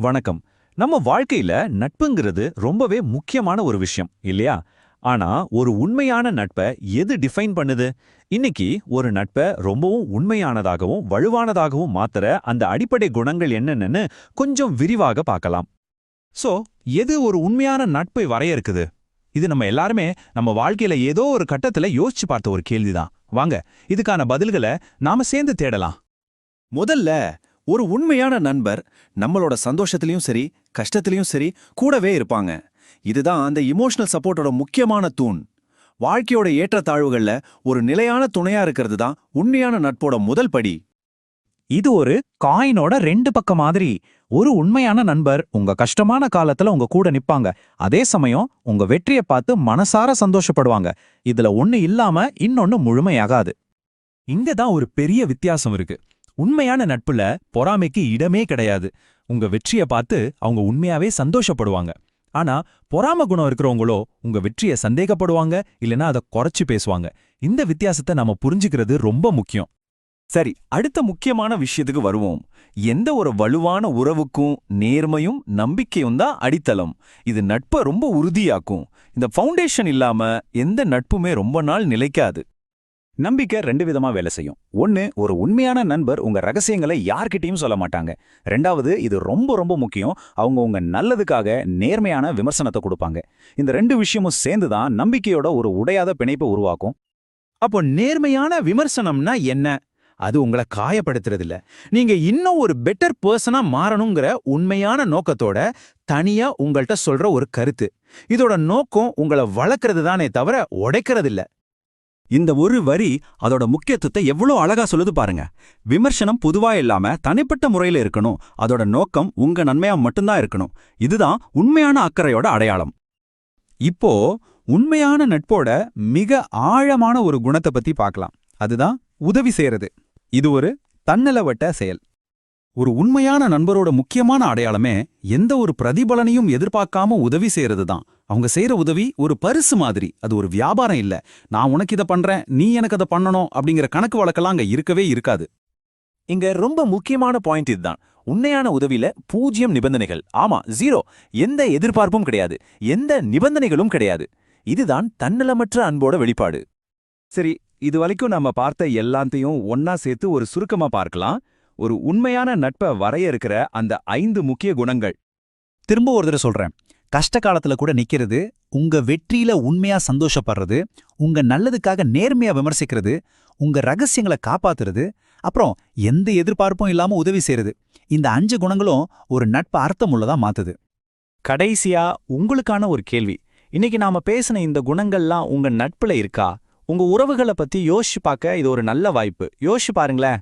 வணக்கம். நம்ம வாழ்க்கையில நட்புங்கிறது ரொம்பவே முக்கியமான ஒரு விஷயம் இல்லையா? ஆனா ஒரு உண்மையான நட்பை எது டிஃபைன் பண்ணுது? இன்னைக்கு ஒரு நட்பை ரொம்பவும் உண்மையானதாகவும் வலுவானதாகவும் மாத்துற அந்த அடிப்படை குணங்கள் என்னென்னு கொஞ்சம் விரிவாக பார்க்கலாம். சோ எது ஒரு உண்மையான நட்பை வரையறுக்குது? இது நம்ம எல்லாருமே நம்ம வாழ்க்கையில ஏதோ ஒரு கட்டத்துல யோசிச்சு பார்த்த ஒரு கேள்விதான். வாங்க இதுக்கான பதில்களை நாம சேர்ந்து தேடலாம். முதல்ல ஒரு உண்மையான நண்பர் நம்மளோட சந்தோஷத்திலையும் சரி கஷ்டத்திலையும் சரி கூடவே இருப்பாங்க. இதுதான் அந்த இமோஷனல் சப்போர்ட்டோட முக்கியமான தூண். வாழ்க்கையோட ஏற்றத்தாழ்வுகள்ல ஒரு நிலையான துணையா இருக்கிறது தான் உண்மையான நட்போட முதல் படி. இது ஒரு காயினோட ரெண்டு பக்கம் மாதிரி. ஒரு உண்மையான நண்பர் உங்க கஷ்டமான காலத்துல உங்க கூட நிப்பாங்க. அதே சமயம் உங்க வெற்றியை பார்த்து மனசார சந்தோஷப்படுவாங்க. இதுல ஒண்ணு இல்லாம இன்னொன்னு முழுமையாகாது. இங்க தான் ஒரு பெரிய வித்தியாசம் இருக்கு. உண்மையான நட்புல பொறாமைக்கு இடமே கிடையாது. உங்க வெற்றிய பார்த்து அவங்க உண்மையாவே சந்தோஷப்படுவாங்க. ஆனா பொறாம குணம் இருக்கிறவங்களோ உங்க வெற்றிய சந்தேகப்படுவாங்க இல்லனா அதை குறைச்சு பேசுவாங்க. இந்த வித்தியாசத்தை நாம புரிஞ்சுக்கிறது ரொம்ப முக்கியம். சரி அடுத்த முக்கியமான விஷயத்துக்கு வருவோம். எந்த ஒரு வலுவான உறவுக்கும் நேர்மையும் நம்பிக்கையும் தான் அடித்தளம். இது நட்பை ரொம்ப உறுதியாக்கும். இந்த ஃபவுண்டேஷன் இல்லாம எந்த நட்புமே ரொம்ப நாள் நிலைக்காது. நம்பிக்கை ரெண்டு விதமா வேலை செய்யும். ஒன்னு ஒரு உண்மையான நண்பர் உங்க ரகசியங்களை யார்கிட்டயும் சொல்ல மாட்டாங்க. ரெண்டாவது இது ரொம்ப ரொம்ப முக்கியம். அவங்க உங்க நல்லதுக்காக நேர்மையான விமர்சனத்தை கொடுப்பாங்க. இந்த ரெண்டு விஷயமும் சேர்ந்து தான் நம்பிக்கையோட ஒரு உடையாத பிணைப்பை உருவாக்கும். அப்போ நேர்மையான விமர்சனம்னா என்ன? அது உங்களை காயப்படுத்துறதில்ல. நீங்க இன்னும் ஒரு பெட்டர் பர்சனா மாறணுங்கிற உண்மையான நோக்கத்தோட தனியா உங்கள்ட்ட சொல்ற ஒரு கருத்து. இதோட நோக்கம் உங்களை வளர்க்கறது தானே தவிர உடைக்கிறதில்லை. இல்ல இந்த ஒரு வரி அதோட முக்கியத்துவத்தை எவ்வளோ அழகா சொல்லுது பாருங்க. விமர்சனம் பொதுவா இல்லாம தனிப்பட்ட முறையில இருக்கணும். அதோட நோக்கம் உங்க நன்மையா மட்டும்தான் இருக்கணும். இதுதான் உண்மையான அக்கறையோட அடையாளம். இப்போ உண்மையான நட்போட மிக ஆழமான ஒரு குணத்தை பத்தி பார்க்கலாம். அதுதான் உதவி செய்யறது இது ஒரு தன்னலவட்ட செயல். ஒரு உண்மையான நண்பரோட முக்கியமான அடையாளமே எந்த ஒரு பிரதிபலனையும் எதிர்பார்க்காம உதவி செய்யறது தான் அவங்க செய்யற உதவி ஒரு பரிசு மாதிரி. அது ஒரு வியாபாரம் இல்ல. நான் உனக்கு இதை பண்றேன் நீ எனக்கு அதை பண்ணணும் அப்படிங்கிற கணக்கு வழக்கெல்லாம் அங்க இருக்கவே இருக்காது. இங்க ரொம்ப முக்கியமான பாயிண்ட் இதுதான். உண்மையான உதவியில பூஜ்யம் நிபந்தனைகள். ஆமா ஜீரோ எந்த எதிர்பார்ப்பும் கிடையாது. எந்த நிபந்தனைகளும் கிடையாது. இதுதான் தன்னலமற்ற அன்போட வெளிப்பாடு. சரி இது வரைக்கும் நம்ம பார்த்த எல்லாத்தையும் ஒன்னா சேர்த்து ஒரு சுருக்கமா பார்க்கலாம். ஒரு உண்மையான நட்பை வரையறுக்கிற அந்த ஐந்து முக்கிய குணங்கள். திரும்ப ஒரு தடவை சொல்றேன். கஷ்ட காலத்துல கூட நிக்கிறது உங்க வெற்றியில உண்மையா சந்தோஷப்படுறது உங்க நல்லதுக்காக நேர்மையா விமர்சிக்கிறது உங்க ரகசியங்களை காப்பாத்துறது அப்புறம் எந்த எதிர்பார்ப்பும் இல்லாம உதவி செய்யறது இந்த அஞ்சு குணங்களும் ஒரு நட்பு அர்த்தமுள்ளதா மாத்துது. கடைசியா உங்களுக்கான ஒரு கேள்வி. இன்னைக்கு நாம பேசின இந்த குணங்கள்லாம் உங்க நட்புல இருக்கா? உங்க உறவுகளை பத்தி யோசிச்சு பார்க்க இது ஒரு நல்ல வாய்ப்பு. யோசிச்சு பாருங்களேன்.